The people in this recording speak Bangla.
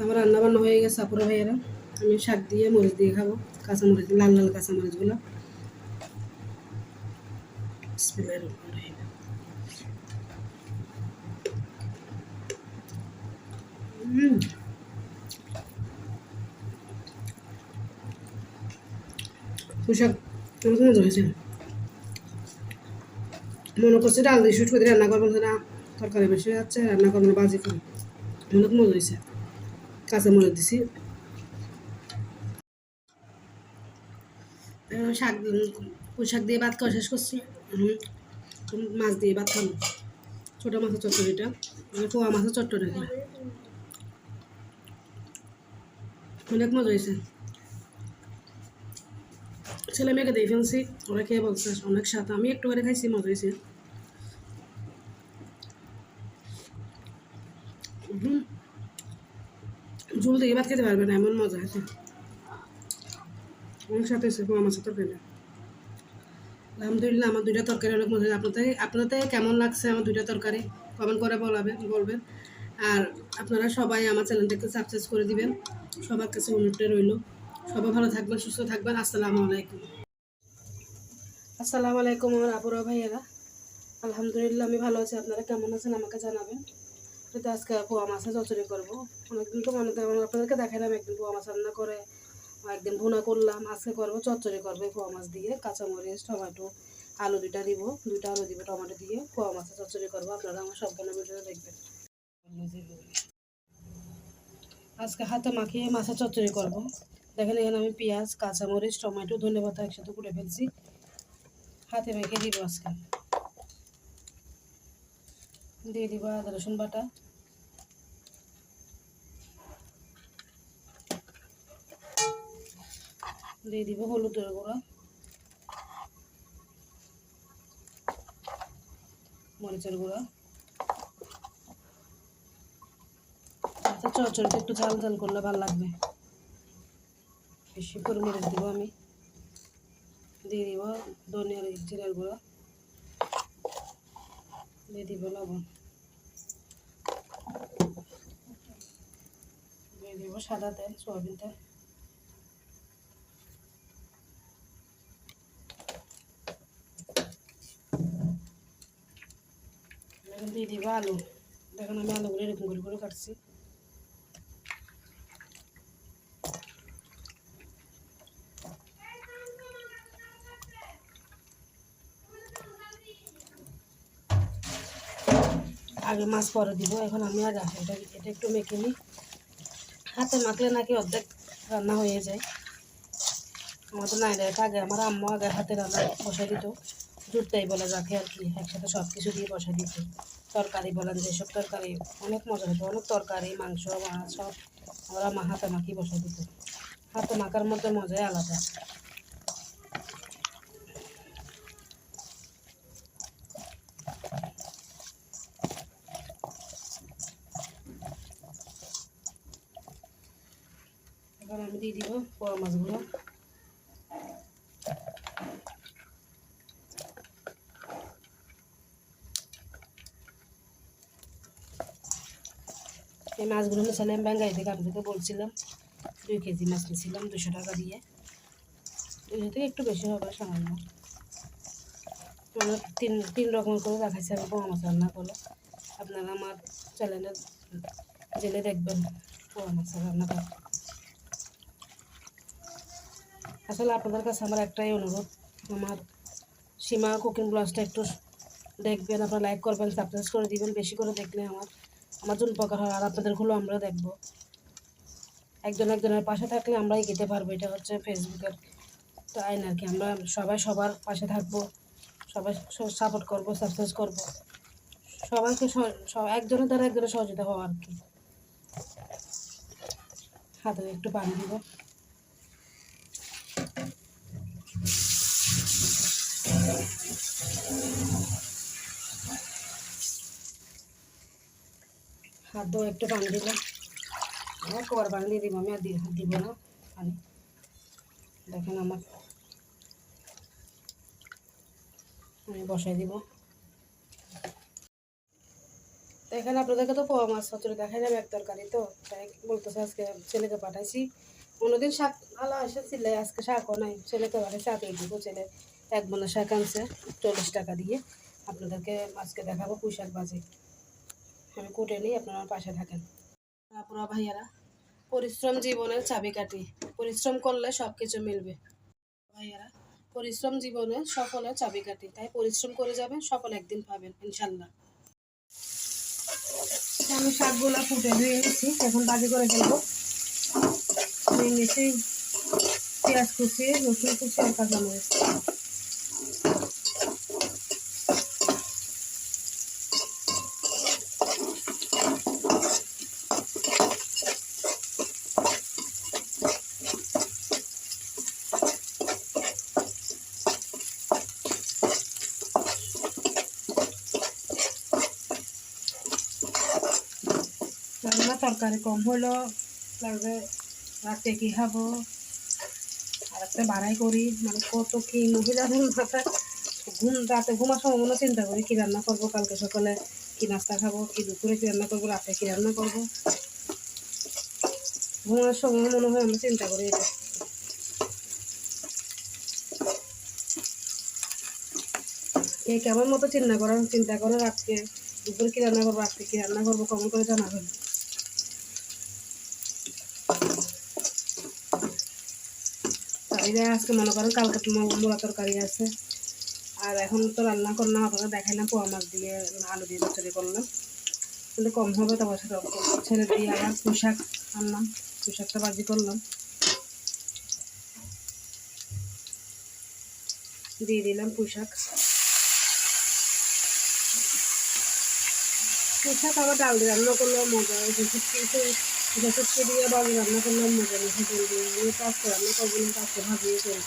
আমার রান্না বান্না হয়ে গেছে, আপুরা ভাইয়েরা। আমি শাক দিয়ে মরিচ দিয়ে খাব কাঁচামরিচ লাল লাল কাঁচামরিচগুলো রহমানির পোশাক মনে করছে ডাল দিয়ে শুট করে রান্না করব না, তরকারি বেশি যাচ্ছে, রান্না করব না, বাজি করব অনেক মজা হয়েছে। কাঁচা মরিচ দিছি। শাক শাক দিয়ে ভাত খাওয়া শেষ করছি। মাছ দিয়ে ভাত খাব। ছোটো মাছের চচ্চড়িটা। মানে পোয়া মাছের চট্টরিটা অনেক মজা হয়েছে। ছেলে মেয়েকে দিয়ে ফেলছি, ওরা খেয়ে বলছে, অনেক স্বাদ। আমি একটু করে খাইছি, মজা হয়েছে হুম। ঝোল দিয়ে ভাত খেতে পারবে না, এমন মজা আছে অনেক সাথে হয়েছে, পোয়া মাছের তরকারি আলহামদুলিল্লাহ আমার দুইটা তরকারি অনেক মজা আপনাদের আপনাদের কেমন লাগছে আমার দুইটা তরকারি? কমেন্ট করে বলাবেন বলবেন। আর আপনারা সবাই আমার চ্যানেলটাকে সাবস্ক্রাইব করে দিবেন। সবার কাছে অনুরোধটা রইল। সবাই ভালো থাকবেন, সুস্থ থাকবেন। আসসালামু আলাইকুম। আসসালামু আলাইকুম আমার আপুরা ভাইয়েরা। আলহামদুলিল্লাহ আমি ভালো আছি। আপনারা কেমন আছেন আমাকে জানাবেন। আজকে পোয়া মাছের চচড়ি করব। অনেকদিন তো মনে আপনাদেরকে দেখালাম একদিন পোয়া মাছ রান্না করে একদিন ভুনা করলাম, আজকে করব চচ্চড়ি করব পোয়া মাছ দিয়ে, কাঁচামরিচ, টমেটো, আলু দুইটা দিব, দুইটা আলু দিব, টমেটো দিয়ে পোয়া মাছের চচ্চড়ি করব, আপনারা আমার সম্পূর্ণ ভিডিওটা দেখবেন। আজকে হাতে মাখিয়ে মাছের চচ্চড়ি করব। দেখেন এখানে আমি পেঁয়াজ, কাঁচামরিচ, টমেটো ধনে পাতা একসাথে কুটে ফেলছি। হাতে মেখে দিব আজকে। দিয়ে দিব আদা, রসুন বাটা। দিয়ে দিব হলুদের গুঁড়া। মরিচের গুঁড়া। আচ্ছা চচ্চড়িটা একটু ঝাল ঝাল করলে ভালো লাগবে। বেশি করে মরিচ দিব আমি। দিয়ে দিব ধনিয়ার জিরার গুঁড়া। দিয়ে দিব লবণ। দিয়ে দিব সাদা তেল, সয়াবিন তেল। দিয়ে দিব আলু। দেখেন, আমি আলুগুলো এরকম করে করে কাটছি। আগে মাছ পরে দিব, এখন আমি আর এটা একটু মেখে নিই। হাতে মাখলে নাকি অর্ধেক রান্না হয়ে যায়। আমাদের নাইরা এটা আগে আমার আম্মু আগে হাতে রান্না বসে দিত। জুটটাই বলে রাখে আর কি, একসাথে সব কিছু দিয়ে বসে দিত। তরকারি বলেন, যেসব তরকারি, অনেক মজা হতো, অনেক তরকারি, মাংস, মাছ সব। আমরা মা হাতে মাখি বসে দিত। হাতে মাখার মধ্যে মজাই আলাদা। এবার আমি দিয়ে দিব পোয়া মাছগুলো। এই মাছগুলো নিয়েছিলাম ব্যাঙ্গাই থেকে আপনাদেরকে বলছিলাম, দুই কেজি মাছ নিয়েছিলাম দুশো টাকা দিয়ে। দুশো থেকে একটু বেশি হবে, সামান্য। মানে তিন তিন রকম করে রাখাইছি আমি পোয়া মাছ রান্না করে আপনারা আমার চ্যানেলে জেলে দেখবেন পোয়া রান্না রান্নাটা। আসলে আপনাদের কাছে আমার একটাই অনুরোধ, আমার সীমা কুকিং ব্লগসটা একটু দেখবেন, আপনারা লাইক করবেন সাবস্ক্রাইব করে দিবেন, বেশি করে দেখলে আমার আমার জন্য উপকার হয়, আর আপনাদেরগুলো আমরা দেখব। একজন একজনের পাশে থাকলে আমরাই এগিয়ে পারব, এটা হচ্ছে ফেসবুকের আইন আর কি। আমরা সবাই সবার পাশে থাকব, সবাই সাপোর্ট করব সাবস্ক্রাইব করব। সবাইকে একজনের দ্বারা একজনের সহযোগিতা হওয়া আর কি। হাতে একটু পানি দিব। হাত ধোয়া একটু পানি দিলাম আমার কবার পানি দিয়ে দিব, আমি আর দিব না। পানি। দেখেন আমার। আমি বসাই দিব। এখানে আপনাদেরকে তো পোয়া মাছ হচ্ছে দেখাইলাম এক তরকারি তো। তাই বলতেছে আজকে ছেলেকে পাঠাইছি। অন্যদিন শাক আলা এসেছিল আজকে শাকও নাই। ছেলেকে পাঠাইছি আগে দিব, ছেলে এক বোনা শাক আনছে, চল্লিশ টাকা দিয়ে। আপনাদেরকে আজকে দেখাবো পুঁই শাক বাজে। আমি কুটে নিই, আপনারা পাশে থাকেন। আপুরা ভাইয়ারা, পরিশ্রম জীবনের চাবিকাঠি। পরিশ্রম করলে সব কিছু মিলবে। ভাইয়ারা, পরিশ্রম জীবনে সফলের চাবিকাঠি। তাই পরিশ্রম করে যাবেন, সফল একদিন পাবেন, ইনশাল্লাহ। আমি শাকগুলো ফুটে ধুয়ে নিচ্ছি, এখন বাজি করে ফেলব। নিচ্ছি পেঁয়াজ কুচি রসুন কুচি আর রান্না তরকারি কম হলো, তারপরে রাতে কি খাব? আর একটা বাড়াই করি মানে কত কি মহিলাদের মাথায় ঘুম, রাতে ঘুমার সময় মনে চিন্তা করি কী রান্না করব, কালকে সকালে কি নাস্তা খাব, কি দুপুরে কী রান্না করব, রাতে কী রান্না করব। ঘুমার সময় মনে হয় আমরা চিন্তা করি এটা। কে কেমন মতো চিন্তা করার, চিন্তা করে রাতকে দুপুরে কি রান্না করব, রাত্রে কী রান্না করব কমন করে জানা জানাবেন। এই যে আজকে মনে করেন কালকে তো মোলা তরকারি আছে। আর এখন তো রান্না করলাম, আপনারা দেখাইলাম পোয়া মাছ দিয়ে আলু দিয়ে চচড়ি করলাম। কিন্তু কম হবে তারপর সেটা ছেড়ে দিয়ে আবার পোশাক আনলাম পোশাকটা বাজি করলাম। দিয়ে দিলাম পোশাক পোশাক আবার ডাল দিয়ে রান্না করলেও মজা হয় শুটকি দিয়ে বাবু রান্না করলাম, মজা নিয়ে দিয়ে আমি তো আজকে রান্না করব কাজ করে ভাবিয়ে ভাজিয়ে করি